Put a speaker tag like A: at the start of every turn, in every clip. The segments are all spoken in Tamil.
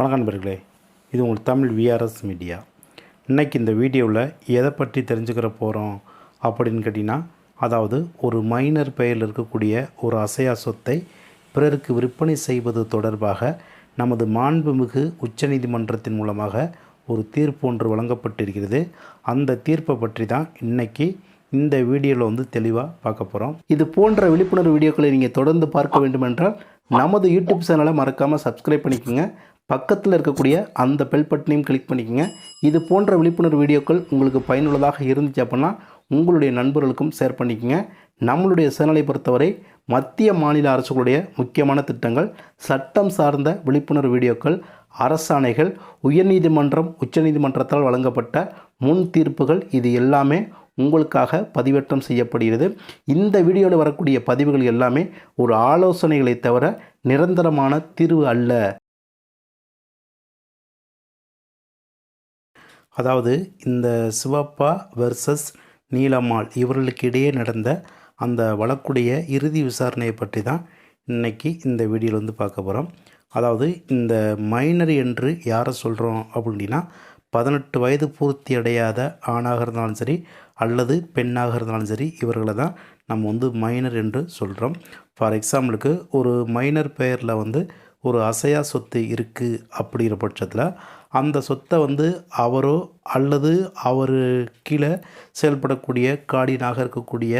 A: வணக்கம் நண்பர்களே இது உங்கள் தமிழ் விஆர்எஸ் மீடியா இன்றைக்கி இந்த வீடியோவில் எதை பற்றி தெரிஞ்சுக்கிற போகிறோம் அப்படின்னு கேட்டிங்கன்னா அதாவது ஒரு மைனர் பெயரில் இருக்கக்கூடிய ஒரு அசையா சொத்தை பிறருக்கு விற்பனை செய்வது தொடர்பாக நமது மாண்புமிகு உச்சநீதிமன்றத்தின் மூலமாக ஒரு தீர்ப்பு ஒன்று வழங்கப்பட்டிருக்கிறது. அந்த தீர்ப்பை பற்றி தான் இன்றைக்கி இந்த வீடியோவில் வந்து தெளிவாக பார்க்க போகிறோம் இது போன்ற விழிப்புணர்வு வீடியோக்களை நீங்கள் தொடர்ந்து பார்க்க வேண்டுமென்றால் நமது யூடியூப் சேனலை மறக்காமல் சப்ஸ்கிரைப் பண்ணிக்கோங்க. பக்கத்தில் இருக்கக்கூடிய அந்த பெல் பட்டனையும் கிளிக் பண்ணிக்கோங்க. இது போன்ற விழிப்புணர்வு வீடியோக்கள் உங்களுக்கு பயனுள்ளதாக இருந்துச்சு அப்படின்னா உங்களுடைய நண்பர்களுக்கும் ஷேர் பண்ணிக்கோங்க. நம்மளுடைய சேனலை பொறுத்தவரை மத்திய மாநில அரசுகளுடைய முக்கியமான திட்டங்கள் சட்டம் சார்ந்த விழிப்புணர்வு வீடியோக்கள் அரசாணைகள் உயர்நீதிமன்றம் உச்சநீதிமன்றத்தால் வழங்கப்பட்ட முன் தீர்ப்புகள் இது எல்லாமே உங்களுக்காக பதிவேற்றம் செய்யப்படுகிறது. இந்த வீடியோவில் வரக்கூடிய பதிவுகள் எல்லாமே ஒரு ஆலோசனைகளை தவிர நிரந்தரமான தீர்வு அல்ல. அதாவது இந்த சிவப்பா வெர்சஸ் நீலம்மாள் இவர்களுக்கு இடையே நடந்த அந்த வழக்குடைய இறுதி விசாரணையை பற்றி தான் இன்றைக்கி இந்த வீடியோவில் வந்து பார்க்க போகிறோம் அதாவது இந்த மைனர் என்று யாரை சொல்கிறோம் அப்படின்னா பதினெட்டு வயது பூர்த்தி அடையாத ஆணாக இருந்தாலும் சரி அல்லது பெண்ணாக இருந்தாலும் சரி இவர்களை தான் நம்ம வந்து மைனர் என்று சொல்கிறோம் ஃபார் எக்ஸாம்பிளுக்கு ஒரு மைனர் பெயரில் வந்து ஒரு அசையா சொத்து இருக்குது அப்படிங்கிற பட்சத்தில் அந்த சொத்தை வந்து அவரோ அல்லது அவர் கீழே செயல்படக்கூடிய காடியனாக இருக்கக்கூடிய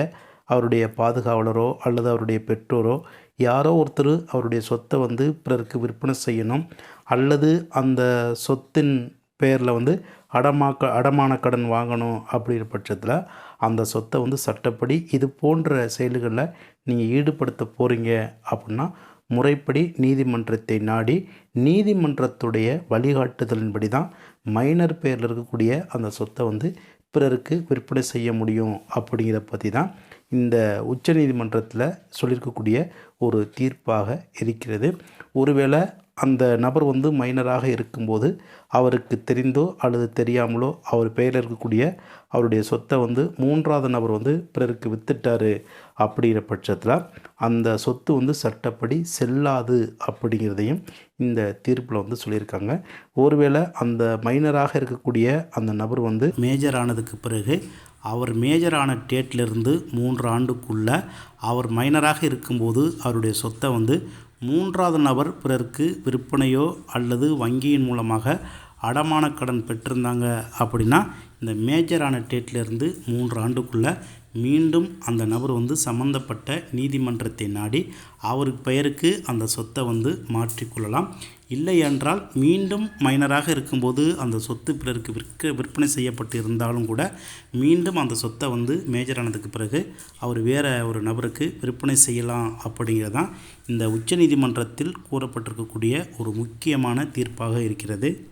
A: அவருடைய பாதுகாவலரோ அல்லது அவருடைய பெற்றோரோ யாரோ ஒருத்தர் அவருடைய சொத்தை வந்து பிறருக்கு விற்பனை செய்யணும். அல்லது அந்த சொத்தின் பேரில் வந்து அடமாக்க அடமான கடன் வாங்கணும் அப்படிங்கிற பட்சத்தில் அந்த சொத்தை வந்து சட்டப்படி இது போன்ற செயல்களில் நீங்கள் ஈடுபடுத்த போகிறீங்க அப்படின்னா முறைப்படி நீதிமன்றத்தை நாடி நீதிமன்றத்துடைய வழிகாட்டுதலின்படி தான் மைனர் பேரில் இருக்கக்கூடிய அந்த சொத்தை வந்து பிறருக்கு விற்பனை செய்ய முடியும் அப்படிங்கிறத பற்றி தான் இந்த உச்சநீதிமன்றத்தில் சொல்லியிருக்கக்கூடிய ஒரு தீர்ப்பாக இருக்கிறது. ஒருவேளை அந்த நபர் வந்து மைனராக இருக்கும்போது அவருக்கு தெரிந்தோ அல்லது தெரியாமலோ அவர் பெயரில் இருக்கக்கூடிய அவருடைய சொத்தை வந்து மூன்றாவது நபர் வந்து பிறருக்கு வித்துட்டார் அப்படிங்கிற பட்சத்தில் அந்த சொத்து வந்து சட்டப்படி செல்லாது அப்படிங்கிறதையும் இந்த தீர்ப்பில் வந்து சொல்லியிருக்காங்க. ஒருவேளை அந்த மைனராக இருக்கக்கூடிய அந்த நபர் வந்து மேஜர் ஆனதுக்கு பிறகு அவர் மேஜரான டேட்லேருந்து மூன்று ஆண்டுக்குள்ளே அவர் மைனராக இருக்கும்போது அவருடைய சொத்தை வந்து மூன்றாவது நபர் பிறருக்கு விற்பனையோ அல்லது வங்கியின் மூலமாக அடமான கடன் பெற்றிருந்தாங்க அப்படின்னா இந்த மேஜரான டேட்லேருந்து மூன்று ஆண்டுக்குள்ளே மீண்டும் அந்த நபர் வந்து சம்மந்தப்பட்ட நீதிமன்றத்தை நாடி அவர் பெயருக்கு அந்த சொத்தை வந்து மாற்றிக்கொள்ளலாம். இல்லை என்றால் மீண்டும் மைனராக இருக்கும்போது அந்த சொத்து பிறருக்கு விற்க விற்பனை செய்யப்பட்டு இருந்தாலும் கூட மீண்டும் அந்த சொத்தை வந்து மேஜர் ஆனதுக்கு பிறகு அவர் வேறு ஒரு நபருக்கு விற்பனை செய்யலாம் அப்படிங்கிறது தான் இந்த உச்சநீதிமன்றத்தில் கூறப்பட்டிருக்கக்கூடிய ஒரு முக்கியமான தீர்ப்பாக இருக்கிறது.